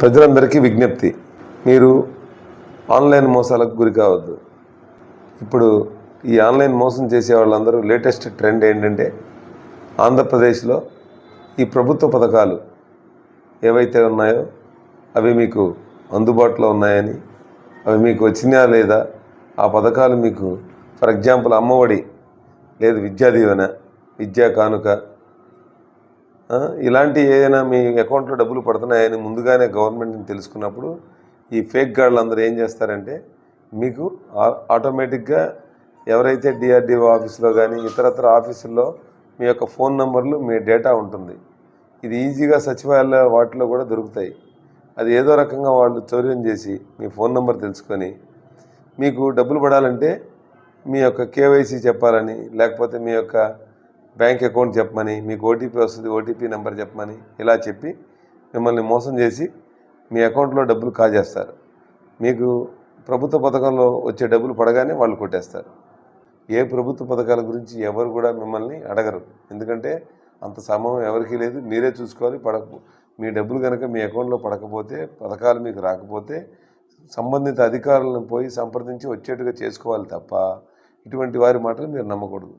ప్రజలందరికీ విజ్ఞప్తి. మీరు ఆన్లైన్ మోసాలకు గురి కావద్దు. ఇప్పుడు ఈ ఆన్లైన్ మోసం చేసే వాళ్ళందరూ లేటెస్ట్ ట్రెండ్ ఏంటంటే ఆంధ్రప్రదేశ్లో ఈ ప్రభుత్వ పథకాలు ఏవైతే ఉన్నాయో అవి మీకు అందుబాటులో ఉన్నాయని అవి మీకు వచ్చినా లేదా ఆ పథకాలు మీకు ఫర్ ఎగ్జాంపుల్ అమ్మఒడి లేదు విద్యా దీవెన విద్యా కానుక ఇలాంటి ఏదైనా మీ అకౌంట్లో డబ్బులు పడుతున్నాయని ముందుగానే గవర్నమెంట్ని తెలుసుకున్నప్పుడు ఈ ఫేక్ గార్డులు అందరూ ఏం చేస్తారంటే మీకు ఆ- ఆటోమేటిక్గా ఎవరైతే డిఆర్డిఓ ఆఫీసులో కానీ ఇతరత్ర ఆఫీసుల్లో మీ యొక్క ఫోన్ నెంబర్లు మీ డేటా ఉంటుంది. ఇది ఈజీగా సచివాలయ వాటిలో కూడా దొరుకుతాయి. అది ఏదో రకంగా వాళ్ళు చౌర్యం చేసి మీ ఫోన్ నెంబర్ తెలుసుకొని మీకు డబ్బులు పడాలంటే మీ యొక్క కేవైసీ చెప్పాలని లేకపోతే మీ యొక్క బ్యాంక్ అకౌంట్ చెప్పమని మీకు ఓటీపీ వస్తుంది ఓటీపీ నెంబర్ చెప్పమని ఇలా చెప్పి మిమ్మల్ని మోసం చేసి మీ అకౌంట్లో డబ్బులు కాజేస్తారు. మీకు ప్రభుత్వ పథకంలో వచ్చే డబ్బులు పడగానే వాళ్ళు కొట్టేస్తారు. ఏ ప్రభుత్వ పథకాల గురించి ఎవరు కూడా మిమ్మల్ని అడగరు. ఎందుకంటే అంత సమయం ఎవరికీ లేదు. మీరే చూసుకోవాలి. పడక మీ డబ్బులు కనుక మీ అకౌంట్లో పడకపోతే పథకాలు మీకు రాకపోతే సంబంధిత అధికారులను పోయి సంప్రదించి వచ్చేట్టుగా చేసుకోవాలి తప్ప ఇటువంటి వారి మాటలు మీరు నమ్మకూడదు.